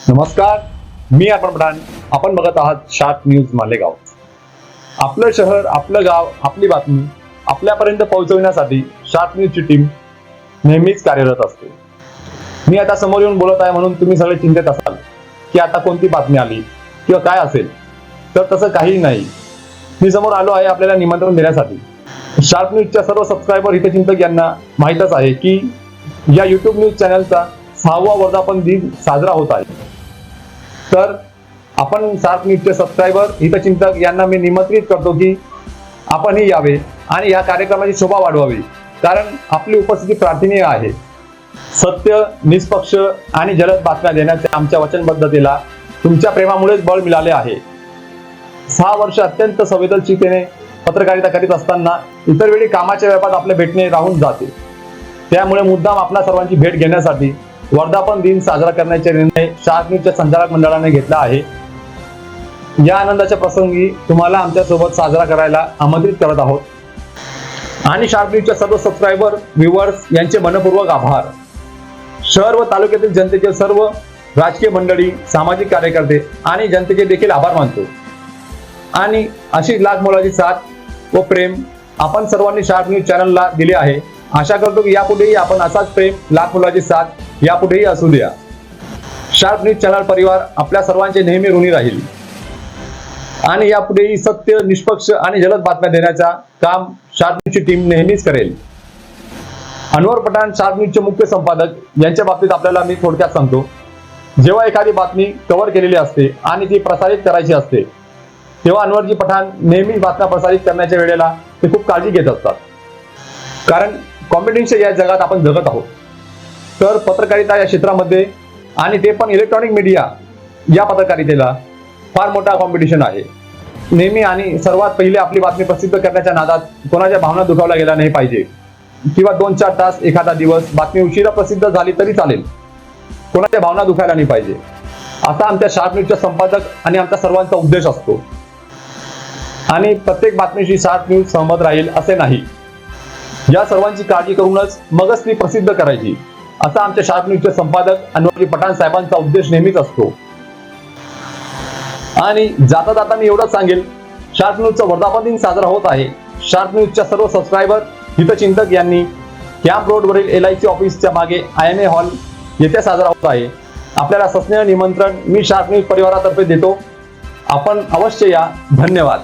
नमस्कार मी अर्पण पठाण आपण बघत आहात शार्प न्यूज मालेगाव. आपलं शहर आपलं गाव आपली बातमी आपल्यापर्यंत पोहोचविण्यासाठी शार्प न्यूजची टीम नेहमीच कार्यरत असते. मी आता समोर येऊन बोलत आहे म्हणून तुम्ही सगळे चिंतेत असाल की आता कोणती बातमी आली किंवा काय असेल. तर तसं काहीही नाही. मी समोर आलो आहे आपल्याला निमंत्रण देण्यासाठी. शार्प न्यूजच्या सर्व सबस्क्रायबर हितचिंतक यांना माहीतच आहे की या युट्यूब न्यूज चॅनलचा सहावा वर्धापन दिन साजरा होत आहे. तर आपण शार्प न्यूजचे सबस्क्रायबर हितचिंतक यांना मी निमंत्रित करतो की आपणही यावे आणि या कार्यक्रमाची शोभा वाढवावी. कारण आपली उपस्थिती प्रार्थनीय आहे. सत्य निष्पक्ष आणि जलद बातम्या देण्याच्या आमच्या वचनबद्धतेला तुमच्या प्रेमामुळेच बळ मिळाले आहे. सहा वर्ष अत्यंत संवेदनशीलतेने पत्रकारिता करीत असताना इतर वेळी कामाच्या व्यापात आपले भेटणे राहून जाते. त्यामुळे मुद्दाम आपल्या सर्वांची भेट घेण्यासाठी वर्धापन दिन साजरा करण्याचे निर्णय शार्क न्यूजच्या संचालक मंडळाने घेतला आहे. या आनंदाच्या प्रसंगी तुम्हाला आमच्यासोबत साजरा करायला आमंत्रित करत आहोत. आणि शार्क न्यूजच्या सर्व सबस्क्रायबर व्ह्युअर्स यांचे मनपूर्वक आभार. शहर व तालुक्यातील जनतेचे सर्व राजकीय मंडळी सामाजिक कार्यकर्ते आणि जनतेचे देखील आभार मानतो. आणि अशी लाख मोलाची साथ व प्रेम आपण सर्वांनी शार्क न्यूज चॅनलला दिले आहे. आशा करतो की यापुढेही आपण असाच प्रेम लाख मुलाची साथ यापुढेही असू द्या. शार्प न्यूज चॅनल परिवार आपल्या सर्वांचे नेहमी ऋणी राहील. आणि यापुढेही सत्य निष्पक्ष आणि जलद बातम्या देण्याचा काम शार्प न्यूजची टीम नेहमीच करेल. अनवर पठाण शार्प न्यूजचे मुख्य संपादक यांच्या बाबतीत आपल्याला मी थोडक्यात सांगतो. जेव्हा एखादी बातमी कव्हर केलेली असते आणि ती प्रसारित करायची असते तेव्हा अनवरजी पठाण नेहमी बातम्या प्रसारित करण्याच्या वेळेला ते खूप काळजी घेत असतात. कारण कॉम्पिटिशनच्या या जगात आपण जगत आहोत. तर पत्रकारिता या क्षेत्रामध्ये आणि ते पण इलेक्ट्रॉनिक मीडिया या पत्रकारितेला फार मोठा कॉम्पिटिशन आहे. नेहमी आणि सर्वात पहिले आपली बातमी प्रसिद्ध करण्याच्या नादात कोणाच्या भावना दुखावल्या गेल्या नाही पाहिजे. किंवा दोन चार तास एखादा दिवस बातमी उशिरा प्रसिद्ध झाली तरी चालेल. कोणाच्या भावना दुखायला नाही पाहिजे. असा आमच्या शार्प न्यूजच्या संपादक आणि आमच्या सर्वांचा उद्देश असतो. आणि प्रत्येक बातमीशी शार्प न्यूज सहमत राहील असे नाही. या सर्वांची काळजी करूनच मगच ती प्रसिद्ध करायची. असा आमच्या शार्प न्यूजचे संपादक अनवरजी पठाण साहेबांचा उद्देश नेहमीच असतो. आणि जाता जाता मी एवढंच सांगेल शार्प न्यूजचा वर्धापन दिन साजरा होत आहे. शार्प न्यूजच्या सर्व सबस्क्रायबर हितचिंतक यांनी कॅम्प रोडवरील एल आय सी ऑफिसच्या मागे आय एम ए हॉल येथे साजरा होत आहे. आपल्याला सस्नेह निमंत्रण मी शार्प न्यूज परिवारातर्फे देतो. आपण अवश्य या. धन्यवाद.